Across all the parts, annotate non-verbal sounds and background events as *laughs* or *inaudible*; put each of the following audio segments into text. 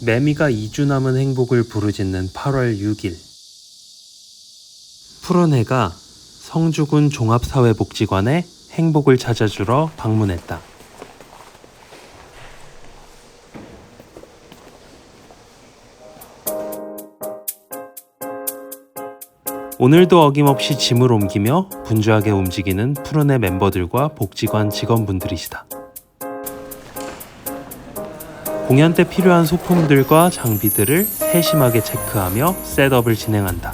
매미가 2주 남은 행복을 부르짖는 8월 6일. 푸른 해가 성주군 종합사회복지관에 행복을 찾아주러 방문했다. 오늘도 어김없이 짐을 옮기며 분주하게 움직이는 푸른의 멤버들과 복지관 직원분들이시다. 공연 때 필요한 소품들과 장비들을 세심하게 체크하며 셋업을 진행한다.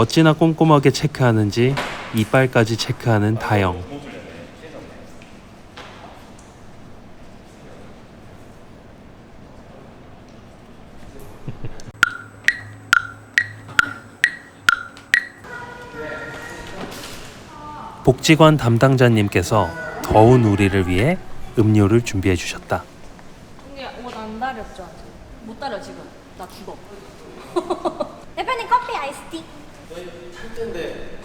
어찌나 꼼꼼하게 체크하는지 이빨까지 체크하는 다영. 복지관 담당자님께서 더운 우리를 위해 음료를 준비해 주셨다. 이게 옷안 다렸죠? 못 다려 지금. 나 죽어. *laughs* 대표님 커피 아이스티 탈 텐데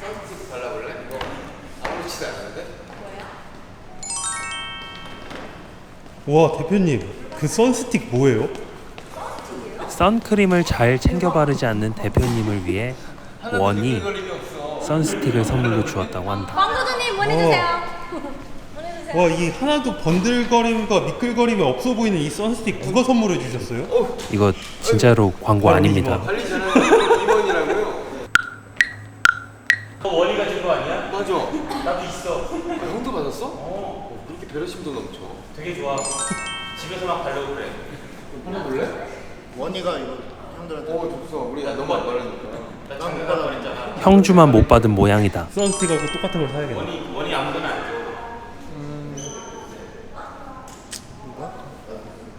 선스틱 발라볼래? 이거 아무렇지도 않은데? 와 대표님 그 선스틱 뭐예요? 선크림을 잘 챙겨 바르지 않는 대표님을 위해 원이 선스틱을 선물로 주었다고 한다. 광고주님 보내주세요 와 이 하나도 번들거림과 미끌거림이 없어 보이는 이 선스틱 누가 선물해 주셨어요? 이거 진짜로 광고 아닙니다. 잘하 맞아 나도 있어. 아, 형도 받았어? 어, 그렇게 배려심도 넘쳐 되게 좋아. 집에서 막 바르고 그래. 하나 볼래? 원이가 이거 형들한테 어 좋소 우리 너무 안 바르니까 나 장난하고 그랬잖아. 형주만 못 받은 모양이다. 선스틱하고 똑같은 걸 사야겠네 원이 원이 아무거나 안 줘.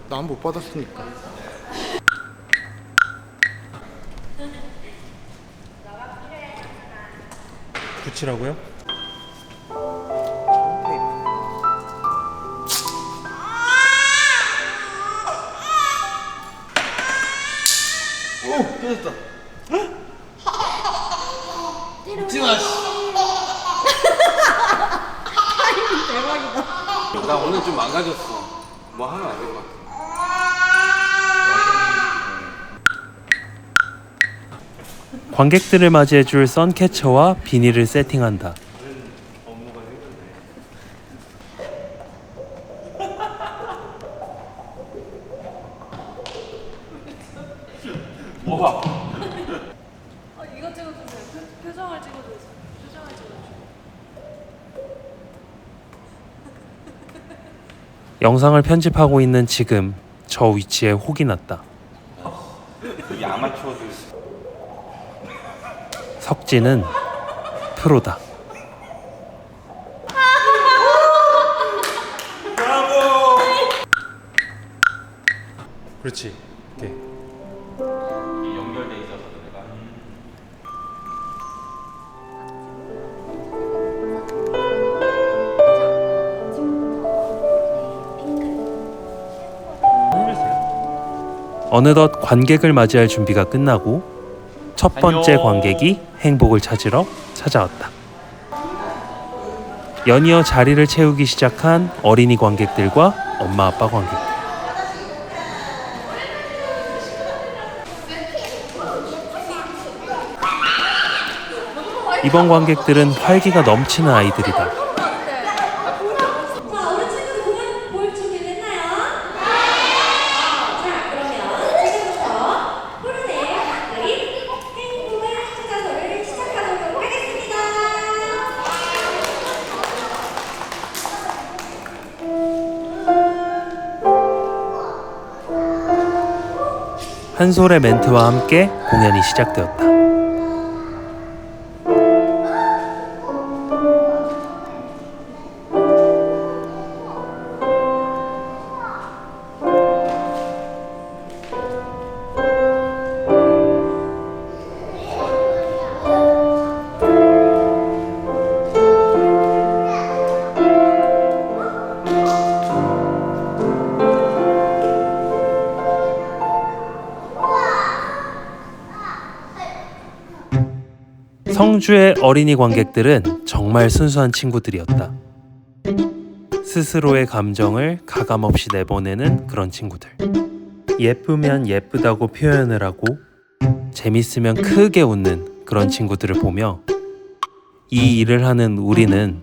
난 못 받았으니까 붙이라고요? 오 깨졌다. 웃지마 씨. *laughs* 대박이다. 나 오늘 좀 망가졌어. 뭐 하면 안 될 것 같아 관객들을 맞이해줄 선캐쳐와 비닐을 세팅한다. 어, 이거 찍어주세요. 표, 표정을 찍어주세요. 표정을 찍어주세요. 영상을 편집하고 있는 지금 저 위치에 혹이 났다. 이 아마추어들. 석진은 프로다. 그렇지 이렇게 연결돼 있어서 내가. 어느덧 관객을 맞이할 준비가 끝나고 첫 번째. 관객이 행복을 찾으러 찾아왔다. 연이어 자리를 채우기 시작한 어린이 관객들과 엄마 아빠 관객. 이번 관객들은 활기가 넘치는 아이들이다. 한솔의 멘트와 함께 공연이 시작되었다. 성주의 어린이 관객들은 정말 순수한 친구들이었다. 스스로의 감정을 가감없이 내보내는 그런 친구들. 예쁘면 예쁘다고 표현을 하고 재밌으면 크게 웃는 그런 친구들을 보며 이 일을 하는 우리는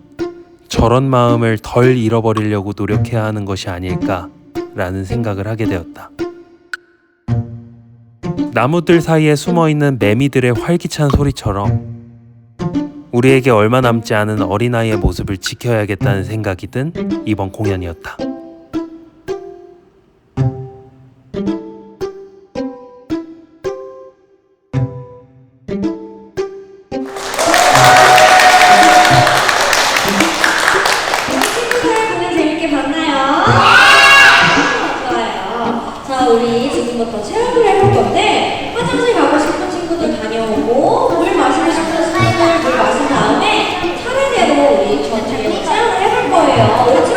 저런 마음을 덜 잃어버리려고 노력해야 하는 것이 아닐까라는 생각을 하게 되었다. 나무들 사이에 숨어 있는 매미들의 활기찬 소리처럼 우리에게 얼마 남지 않은 어린아이의 모습을 지켜야겠다는 생각이 든 이번 공연이었다. 친구 다녀오고 물 싶은 친구들 물 마신 다음에 차례대로 우리 전체로 체험을 해볼 거예요.